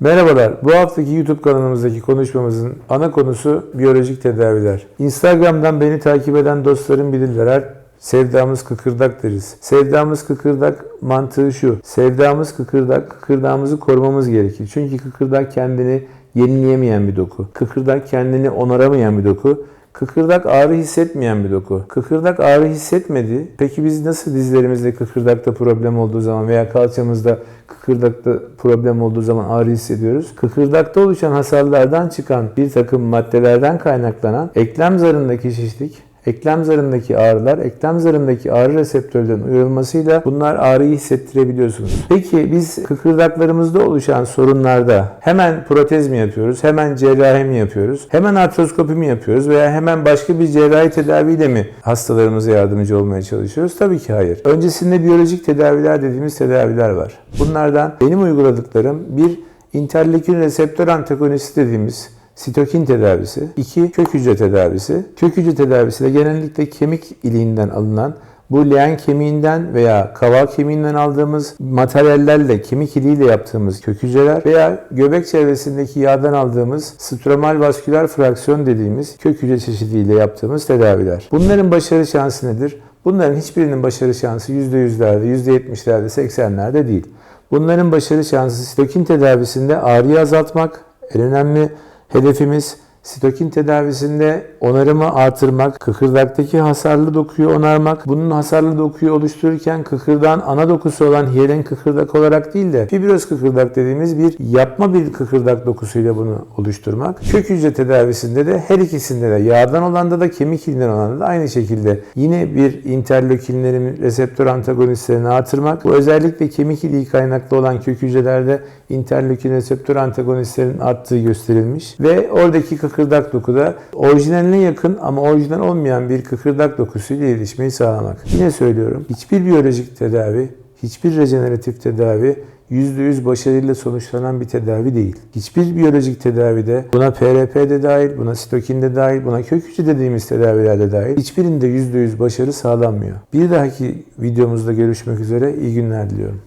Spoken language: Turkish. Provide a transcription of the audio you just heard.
Merhabalar. Bu haftaki YouTube kanalımızdaki konuşmamızın ana konusu biyolojik tedaviler. Instagram'dan beni takip eden dostlarım bilirler. Sevdamız kıkırdak deriz. Sevdamız kıkırdak mantığı şu. Sevdamız kıkırdak, kıkırdağımızı korumamız gerekir. Çünkü kıkırdak kendini yenileyemeyen bir doku. Kıkırdak kendini onaramayan bir doku. Kıkırdak ağrı hissetmeyen bir doku. Kıkırdak ağrı hissetmedi. Peki biz nasıl dizlerimizde kıkırdakta problem olduğu zaman veya kalçamızda kıkırdakta problem olduğu zaman ağrı hissediyoruz? Kıkırdakta oluşan hasarlardan çıkan bir takım maddelerden kaynaklanan eklem zarındaki şişlik, Eklem zarındaki ağrılar, eklem zarındaki ağrı reseptörlerinin uyarılmasıyla bunlar ağrıyı hissettirebiliyorsunuz. Peki biz kıkırdaklarımızda oluşan sorunlarda hemen protez mi yapıyoruz, hemen cerrahi mi yapıyoruz, hemen artroskopi mi yapıyoruz veya hemen başka bir cerrahi tedaviyle mi hastalarımıza yardımcı olmaya çalışıyoruz? Tabii ki hayır. Öncesinde biyolojik tedaviler dediğimiz tedaviler var. Bunlardan benim uyguladıklarım bir interleukin reseptör antagonisti dediğimiz sitokin tedavisi, iki kök hücre tedavisi. Kök hücre tedavisi de genellikle kemik iliğinden alınan bu leğen kemiğinden veya kaval kemiğinden aldığımız materyallerle, kemik iliğiyle yaptığımız kök hücreler veya göbek çevresindeki yağdan aldığımız stromal vasküler fraksiyon dediğimiz kök hücre çeşidiyle yaptığımız tedaviler. Bunların başarı şansı nedir? Bunların hiçbirinin başarı şansı %100'lerde, %70'lerde, 80'lerde değil. Bunların başarı şansı sitokin tedavisinde ağrıyı azaltmak, en önemli hedefimiz sitokin tedavisinde onarımı artırmak, kıkırdaktaki hasarlı dokuyu onarmak, bunun hasarlı dokuyu oluştururken kıkırdağın ana dokusu olan hiyalen kıkırdak olarak değil de fibroz kıkırdak dediğimiz bir yapma bir kıkırdak dokusuyla bunu oluşturmak. Kök hücre tedavisinde de her ikisinde de yağdan olanda da kemik iliğinden olanda da aynı şekilde yine bir interleukinlerin reseptör antagonistlerini artırmak. Bu özellikle kemik iliği kaynaklı olan kök hücrelerde interleukin reseptör antagonistlerin arttığı gösterilmiş ve oradaki kıkırdak dokuda orijinaline yakın ama orijinal olmayan bir kıkırdak dokusuyla iletişmeyi sağlamak. Yine söylüyorum hiçbir biyolojik tedavi, hiçbir rejeneratif tedavi %100 başarıyla sonuçlanan bir tedavi değil. Hiçbir biyolojik tedavide buna PRP de dahil, buna sitokin de dahil, buna kök hücre dediğimiz tedaviler de dahil hiçbirinde %100 başarı sağlanmıyor. Bir dahaki videomuzda görüşmek üzere iyi günler diliyorum.